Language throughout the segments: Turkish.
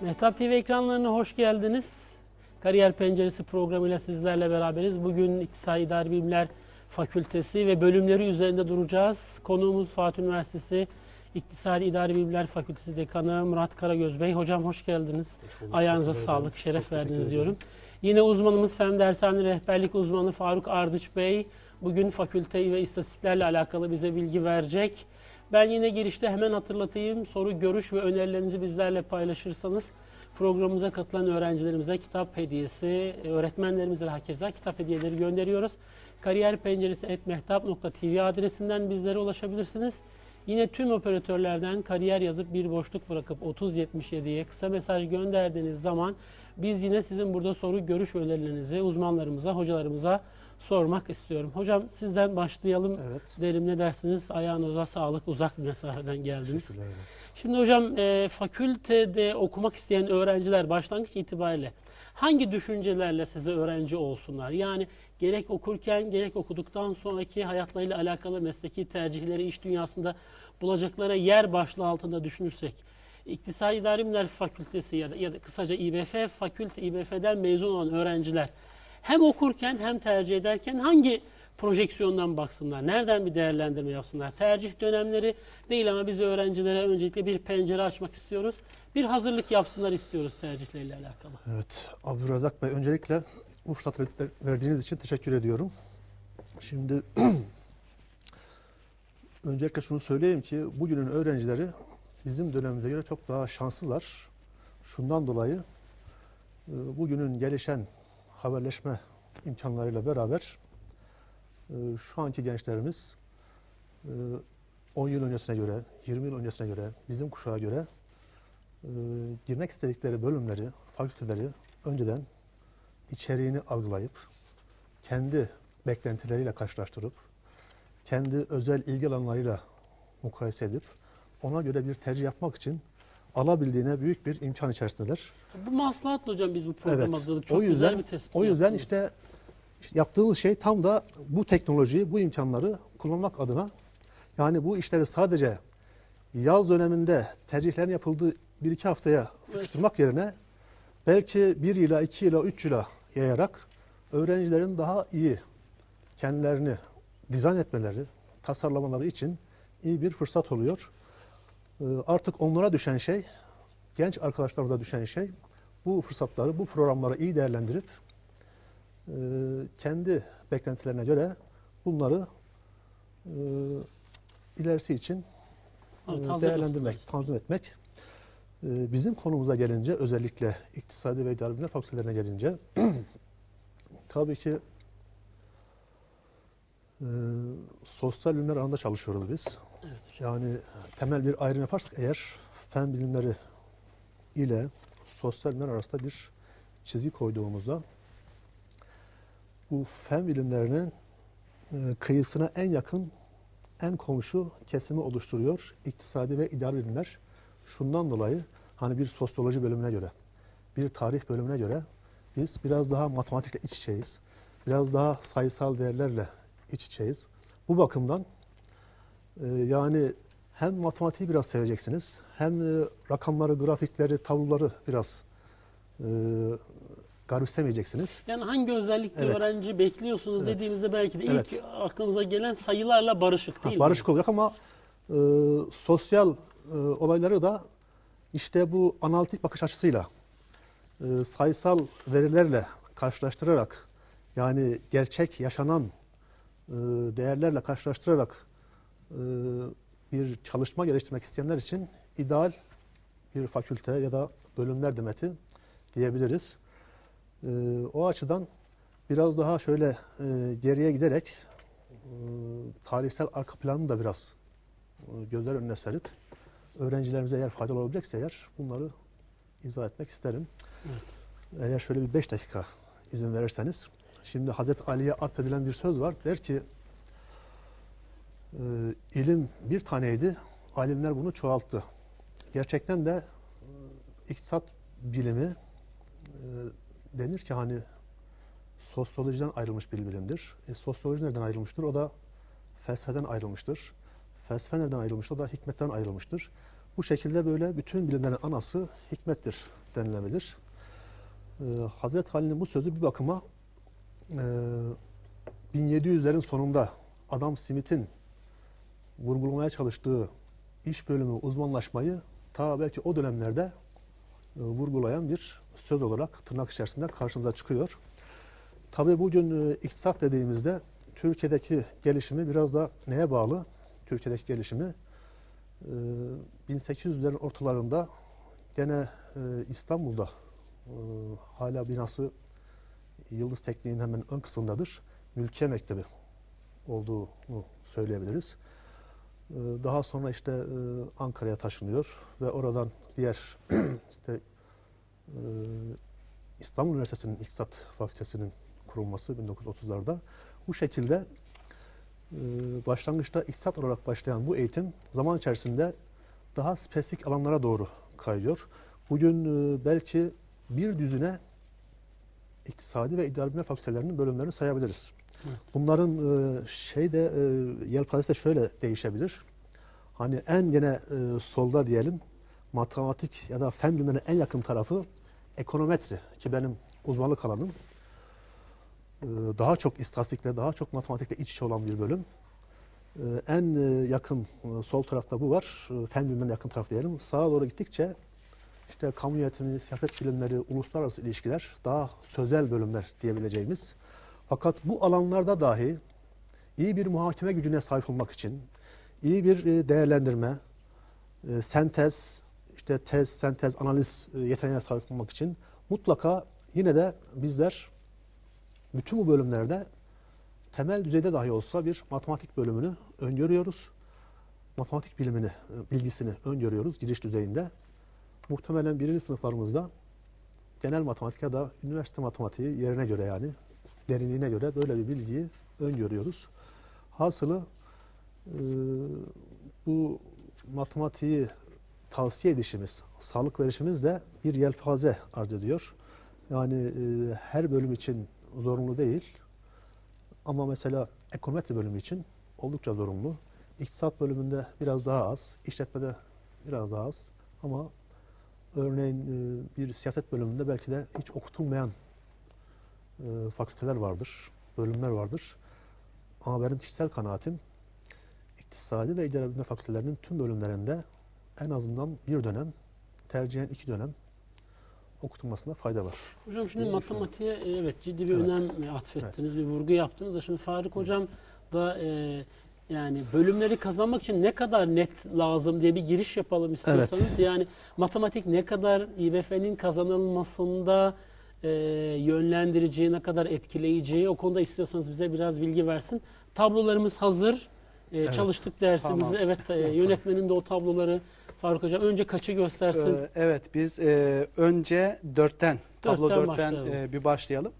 Mehtap TV ekranlarına hoş geldiniz. Kariyer Penceresi programıyla sizlerle beraberiz. Bugün İktisadi İdari Bilimler Fakültesi ve bölümleri üzerinde duracağız. Konuğumuz Fatih Üniversitesi İktisadi İdari Bilimler Fakültesi Dekanı Murat Karagöz Bey. Hocam hoş geldiniz. bulduk. Ayağınıza sağlık, şeref Çok verdiniz diyorum. Yine uzmanımız Fen Dershane Rehberlik Uzmanı Faruk Ardıç Bey. Bugün fakülte ve istatistiklerle alakalı bize bilgi verecek. Ben yine girişte hemen hatırlatayım. Soru, görüş ve önerilerinizi bizlerle paylaşırsanız programımıza katılan öğrencilerimize kitap hediyesi, öğretmenlerimize hakeza kitap hediyeleri gönderiyoruz. Kariyer penceresi etmehtap.tv adresinden bizlere ulaşabilirsiniz. Yine tüm operatörlerden kariyer yazıp bir boşluk bırakıp 3077'ye kısa mesaj gönderdiğiniz zaman biz yine sizin burada soru, görüş önerilerinizi uzmanlarımıza, hocalarımıza sormak istiyorum. Hocam sizden başlayalım. Evet. Derim ne dersiniz? Ayağınıza sağlık. Uzak bir mesafeden geldiniz. Şimdi hocam e, fakültede okumak isteyen öğrenciler başlangıç itibariyle hangi düşüncelerle size öğrenci olsunlar? Yani gerek okurken gerek okuduktan sonraki hayatlarıyla alakalı mesleki tercihleri iş dünyasında bulacakları yer başlığı altında düşünürsek İktisadi İdari Bilimler Fakültesi ya da, ya da kısaca İBF fakülte İBF'den mezun olan öğrenciler hem okurken hem tercih ederken hangi projeksiyondan baksınlar? Nereden bir değerlendirme yapsınlar? Tercih dönemleri değil ama biz öğrencilere öncelikle bir pencere açmak istiyoruz. Bir hazırlık yapsınlar istiyoruz tercihleriyle alakalı. Evet. Abdurrazak Bey öncelikle bu fırsatı ver- verdiğiniz için teşekkür ediyorum. Şimdi öncelikle şunu söyleyeyim ki bugünün öğrencileri bizim dönemimize göre çok daha şanslılar. Şundan dolayı e, bugünün gelişen haberleşme imkanlarıyla beraber e, şu anki gençlerimiz e, 10 yıl öncesine göre, 20 yıl öncesine göre, bizim kuşağa göre e, girmek istedikleri bölümleri, fakülteleri önceden içeriğini algılayıp, kendi beklentileriyle karşılaştırıp, kendi özel ilgi alanlarıyla mukayese edip, ona göre bir tercih yapmak için alabildiğine büyük bir imkan içerisindeler. Bu maslahatla hocam biz bu programı Evet. hazırladık. Çok O yüzden- güzel bir tespit O yüzden yaptınız. işte yaptığımız şey tam da bu teknolojiyi, bu imkanları kullanmak adına yani bu işleri sadece yaz döneminde tercihlerin yapıldığı bir iki haftaya sıkıştırmak yerine belki bir yıla, iki yıla, üç yıla yayarak öğrencilerin daha iyi kendilerini dizayn etmeleri, tasarlamaları için iyi bir fırsat oluyor. Ee, Artık onlara düşen şey, genç arkadaşlarımıza düşen şey bu fırsatları, bu programları iyi değerlendirip e, kendi beklentilerine göre bunları e, ilerisi için e, değerlendirmek, tanzim etmek. Bizim konumuza gelince özellikle iktisadi ve idari bilimler fakültelerine gelince tabii ki e, sosyal bilimler alanında çalışıyoruz biz. Evet. Yani temel bir ayrım yaparsak eğer fen bilimleri ile sosyal bilimler arasında bir çizgi koyduğumuzda bu fen bilimlerinin e, kıyısına en yakın, en komşu kesimi oluşturuyor iktisadi ve idari bilimler. Şundan dolayı hani bir sosyoloji bölümüne göre, bir tarih bölümüne göre biz biraz daha matematikle iç içeyiz. Biraz daha sayısal değerlerle iç içeyiz. Bu bakımdan e, yani hem matematiği biraz seveceksiniz, hem e, rakamları, grafikleri, tabloları biraz e, garipsemeyeceksiniz. Yani hangi özellikle Evet. öğrenci bekliyorsunuz Evet. dediğimizde belki de Evet. ilk aklınıza gelen sayılarla barışık değil Ha, mi? barışık olacak ama e, sosyal e, olayları da işte bu analitik bakış açısıyla e, sayısal verilerle karşılaştırarak yani gerçek yaşanan değerlerle karşılaştırarak e, bir çalışma geliştirmek isteyenler için ideal bir fakülte ya da bölümler demeti diyebiliriz. E, o açıdan biraz daha şöyle e, geriye giderek e, tarihsel arka planını da biraz e, gözler önüne serip öğrencilerimize eğer faydalı olabilecekse eğer bunları izah etmek isterim. Evet. Eğer şöyle bir beş dakika izin verirseniz. Şimdi Hazreti Ali'ye atfedilen bir söz var. Der ki e, ilim bir taneydi. Alimler bunu çoğalttı. Gerçekten de e, iktisat bilimi e, denir ki hani sosyolojiden ayrılmış bir bilimdir. E, sosyoloji nereden ayrılmıştır? O da felsefeden ayrılmıştır. Felsefe nereden ayrılmıştır? O da hikmetten ayrılmıştır. Bu şekilde böyle bütün bilimlerin anası hikmettir denilebilir. Ee, Hazreti Ali'nin bu sözü bir bakıma e, 1700'lerin sonunda Adam Smith'in vurgulamaya çalıştığı iş bölümü uzmanlaşmayı ta belki o dönemlerde e, vurgulayan bir söz olarak tırnak içerisinde karşımıza çıkıyor. Tabii bugün e, iktisat dediğimizde Türkiye'deki gelişimi biraz da neye bağlı? Türkiye'deki gelişimi e, 1800'lerin ortalarında gene e, İstanbul'da hala binası Yıldız Tekniği'nin hemen ön kısmındadır. Mülkiye Mektebi olduğunu söyleyebiliriz. E, Daha sonra işte e, Ankara'ya taşınıyor ve oradan diğer işte e, İstanbul Üniversitesi'nin İktisat Fakültesinin kurulması 1930'larda bu şekilde e, başlangıçta iktisat olarak başlayan bu eğitim zaman içerisinde daha spesifik alanlara doğru kayıyor. Bugün belki bir düzine iktisadi ve idari bilimler fakültelerinin bölümlerini sayabiliriz. Evet. Bunların e, şeyde e, yelpazesi de şöyle değişebilir. Hani en gene e, solda diyelim matematik ya da fen bilimlerine en yakın tarafı ekonometri ki benim uzmanlık alanım. E, daha çok istatistikle, daha çok matematikle iç içe olan bir bölüm. E, en e, yakın e, sol tarafta bu var. E, fen bilimlerine yakın taraf diyelim. Sağa doğru gittikçe işte kamu yönetimi, siyaset bilimleri, uluslararası ilişkiler daha sözel bölümler diyebileceğimiz. Fakat bu alanlarda dahi iyi bir muhakeme gücüne sahip olmak için iyi bir e, değerlendirme, e, sentez, işte tez, sentez, analiz e, yeteneğine sahip olmak için mutlaka yine de bizler bütün bu bölümlerde temel düzeyde dahi olsa bir matematik bölümünü öngörüyoruz. Matematik bilimini, bilgisini öngörüyoruz giriş düzeyinde. Muhtemelen birinci sınıflarımızda genel matematik ya da üniversite matematiği yerine göre yani derinliğine göre böyle bir bilgiyi öngörüyoruz. Hasılı e, bu matematiği tavsiye edişimiz, sağlık verişimiz de bir yelpaze arz ediyor. Yani e, her bölüm için zorunlu değil ama mesela ekonometri bölümü için oldukça zorunlu. İktisat bölümünde biraz daha az, işletmede biraz daha az ama örneğin e, bir siyaset bölümünde belki de hiç okutulmayan e, fakülteler vardır, bölümler vardır. Ama benim kişisel kanaatim iktisadi ve idare bilimleri fakültelerinin tüm bölümlerinde en azından bir dönem, tercihen iki dönem okutulmasında fayda var. Hocam şimdi diye matematiğe e, evet ciddi bir Evet. önem atfettiniz, bir vurgu yaptınız da şimdi Faruk Hocam da e, yani bölümleri kazanmak için ne kadar net lazım diye bir giriş yapalım istiyorsanız. Yani matematik ne kadar İBF'nin kazanılmasında e, yönlendirici, ne kadar etkileyici o konuda istiyorsanız bize biraz bilgi versin. Tablolarımız hazır. E, Evet. Çalıştık dersimizi. Tamam. Evet, e, yönetmenin de o tabloları Faruk Hocam önce kaçı göstersin? Ee, evet biz e, önce dörtten, tablo Dörtten dörtten başlayalım. e, bir başlayalım.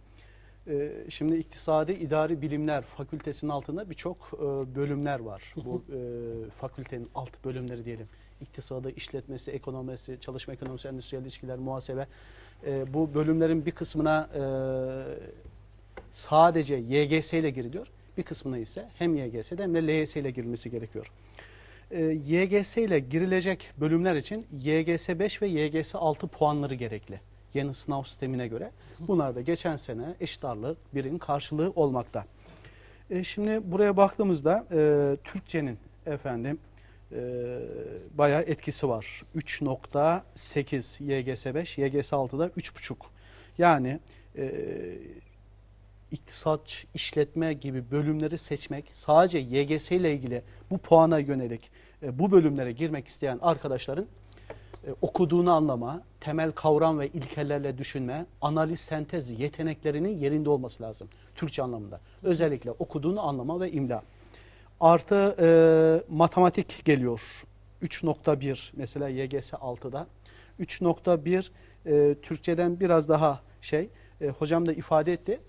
E, şimdi İktisadi İdari Bilimler Fakültesinin altında birçok e, bölümler var. Bu e, fakültenin alt bölümleri diyelim. İktisadı, işletmesi, ekonomisi, çalışma ekonomisi, endüstriyel ilişkiler, muhasebe. E, bu bölümlerin bir kısmına sadece YGS ile giriliyor. Bir kısmına ise hem YGS'de hem de LYS ile girilmesi gerekiyor. YGS ile girilecek bölümler için YGS 5 ve YGS 6 puanları gerekli. Yeni sınav sistemine göre. Bunlar da geçen sene eşit ağırlık birin karşılığı olmakta. E, şimdi buraya baktığımızda e, Türkçenin efendim e, bayağı etkisi var. 3.8 YGS 5, YGS 6'da 3.5. Yani e, iktisat, işletme gibi bölümleri seçmek sadece YGS ile ilgili bu puana yönelik e, bu bölümlere girmek isteyen arkadaşların e, okuduğunu anlama, temel kavram ve ilkelerle düşünme, analiz, sentez yeteneklerinin yerinde olması lazım Türkçe anlamında. Özellikle okuduğunu anlama ve imla. Artı e, matematik geliyor. 3.1 mesela YGS 6'da. 3.1 e, Türkçeden biraz daha şey, e, hocam da ifade etti.